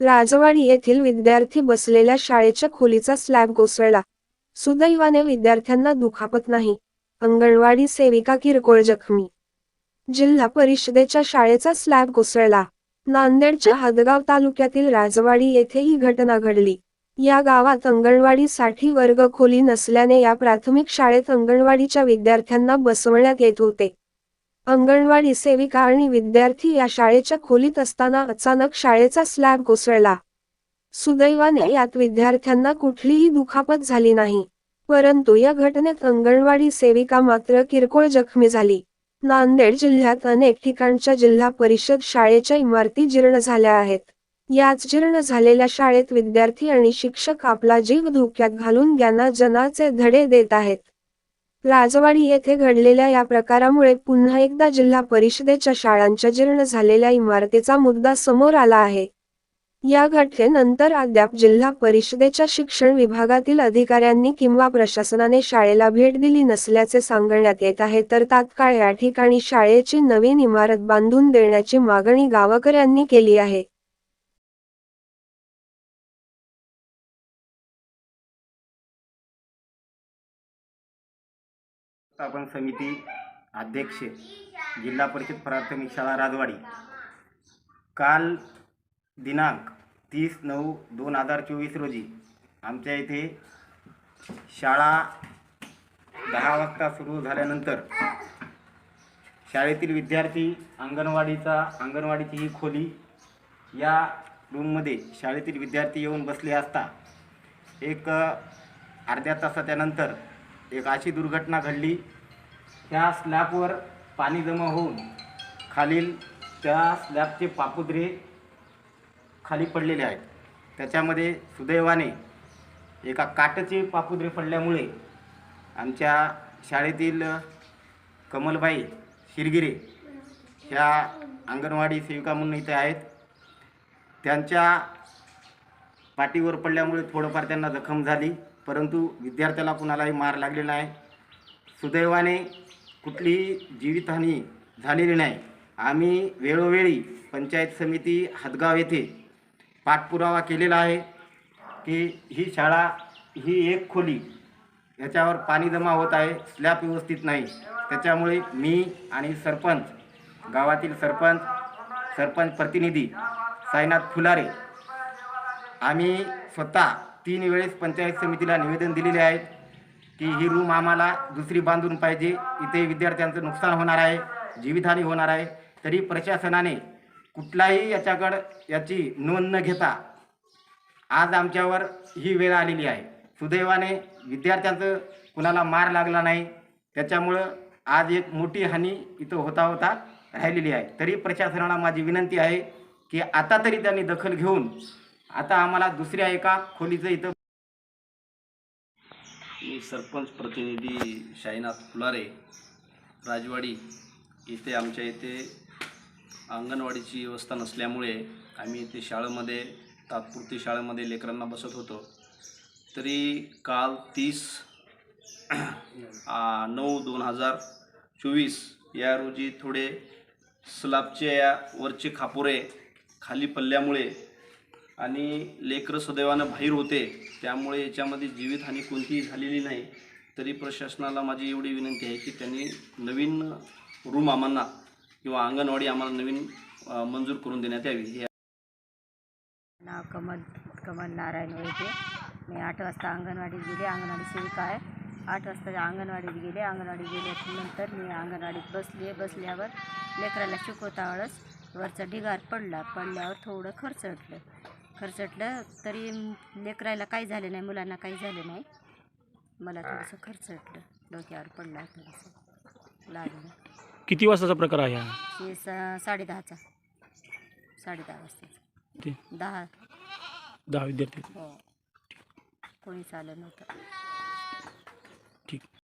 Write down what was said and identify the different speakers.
Speaker 1: राजवाडी येथील विद्यार्थी बसलेल्या शाळेच्या खोलीचा स्लॅब कोसळला. सुदैवाने विद्यार्थ्यांना दुखापत नाही. अंगणवाडी सेविका किरकोळ जखमी. जिल्हा परिषदेच्या शाळेचा स्लॅब कोसळला. नांदेडच्या हदगाव तालुक्यातील राजवाडी येथे ही घटना घडली. या गावात अंगणवाडीसाठी वर्ग खोली नसल्याने या प्राथमिक शाळेत अंगणवाडीच्या विद्यार्थ्यांना बसवण्यात येत होते. अंगणवाडी सेविका आणि विद्यार्थी या शाळेच्या खोलीत असताना अचानक शाळेचा स्लॅब कोसळला. सुदैवाने यात विद्यार्थ्यांना कुठलीही दुखापत झाली नाही. परंतु या घटनेत अंगणवाडी सेविका मात्र किरकोळ जखमी झाली. नांदेड जिल्ह्यात अनेक ठिकाणच्या जिल्हा परिषद शाळेच्या इमारती जीर्ण झाल्या आहेत. याच जीर्ण झालेल्या शाळेत विद्यार्थी आणि शिक्षक आपला जीव धोक्यात घालून ज्ञानाजनाचे धडे देत आहेत. राजवाडी येथे घडलेल्या या प्रकारामुळे पुन्हा एकदा जिल्हा परिषदेच्या शाळांच्या जीर्ण झालेल्या इमारतीचा मुद्दा समोर आला आहे. या घटनेनंतर अद्याप जिल्हा परिषदेच्या शिक्षण विभागातील अधिकाऱ्यांनी किंवा प्रशासनाने शाळेला भेट दिली नसल्याचे सांगण्यात येत आहे तर तात्काळ या ठिकाणी शाळेची नवीन इमारत बांधून देण्याची मागणी गावकऱ्यांनी केली आहे.
Speaker 2: स्थापन समिती अध्यक्ष जिल्हा परिषद प्राथमिक शाळा राजवाडी. काल दिनांक तीस नऊ दोन हजार चोवीस रोजी आमच्या इथे शाळा दहा वाजता सुरू झाल्यानंतर शाळेतील विद्यार्थी अंगणवाडीचा अंगणवाडीची ही खोली या रूममध्ये शाळेतील विद्यार्थी येऊन बसले असता एक अर्ध्या तासाच्या नंतर एक अशी दुर्घटना घडली. त्या स्लॅबवर पाणी जमा होऊन खालील त्या स्लॅबचे पापुद्रे खाली पडलेले आहेत. त्याच्यामध्ये सुदैवाने एका काटचे पापुद्रे पडल्यामुळे आमच्या शाळेतील कमलबाई शिरगिरे ह्या अंगणवाडी सेविका म्हणून इथे आहेत. त्यांच्या पाठीवर पडल्यामुळे थोडंफार त्यांना जखम झाली. परंतु विद्यार्थ्याला कुणालाही मार लागलेला नाही. सुदैवाने कुठलीही जीवितहानी झालेली नाही. आम्ही वेळोवेळी पंचायत समिती हदगाव येथे पाठपुरावा केलेला आहे की ही शाळा ही एक खोली याच्यावर पाणी जमा होत आहे स्लॅब व्यवस्थित नाही. त्याच्यामुळे मी आणि सरपंच गावातील सरपंच सरपंच प्रतिनिधी साईनाथ फुलारे आम्ही स्वतः तीन वेळेस पंचायत समितीला निवेदन दिलेले आहे की ही रूम आम्हाला दुसरी बांधून पाहिजे. इथे विद्यार्थ्यांचं नुकसान होणार आहे जीवितहानी होणार आहे. तरी प्रशासनाने कुठलाही याच्याकडं याची नोंद न घेता आज आमच्यावर ही वेळ आलेली आहे. सुदैवाने विद्यार्थ्यांचं कुणाला मार लागला नाही. त्याच्यामुळं आज एक मोठी हानी इथं होता होता राहिलेली आहे. तरी प्रशासनाला माझी विनंती आहे की आता तरी त्यांनी दखल घेऊन आता आम्हाला दुसऱ्या एका खोलीचं इथं
Speaker 3: मी सरपंच प्रतिनिधी शाईनाथ फुलारे राजवाडी इथे आमच्या इथे अंगणवाडीची व्यवस्था नसल्यामुळे आम्ही इथे शाळेमध्ये तात्पुरती शाळेमध्ये लेकरांना बसत होतो. तरी काल तीस नऊ दोन हजार चोवीस या रोजी थोडे स्लॅबचे या वरचे खापोरे खाली पडल्यामुळे आणि लेकरं सुदैवानं बाहेर होते त्यामुळे याच्यामध्ये जीवितहानी कोणतीही झालेली नाही. तरी प्रशासनाला माझी एवढी विनंती आहे की त्यांनी नवीन रूम आम्हाला किंवा अंगणवाडी आम्हाला नवीन मंजूर करून देण्यात यावी.
Speaker 4: नाव कमल कमल नारायण वैद्य. मी आठ वाजता अंगणवाडीत गेले अंगणवाडी सेविका आहे. आठ वाजता अंगणवाडीत गेले अंगणवाडीत गेल्यानंतर मी अंगणवाडीत बसले बसल्यावर लेकराला शिकवता वेळेस वरचा ढिगार पडला पडल्यावर थोडं खरचटलं खरचटलं तरी लेकराला काही झालं नाही मुलांना काही झालं नाही. मला थोडंसं खरचटलं डोक्यावर पडला थोडंसं. लागलं.
Speaker 5: किती वाजताचा प्रकार आहे हा?
Speaker 4: हे सा साडेदहाचा. साडेदहा वाजताचा.
Speaker 5: ते?
Speaker 4: दहा.
Speaker 5: दहा विद्यार्थी.
Speaker 4: हो. कोणीच आलं नव्हतं.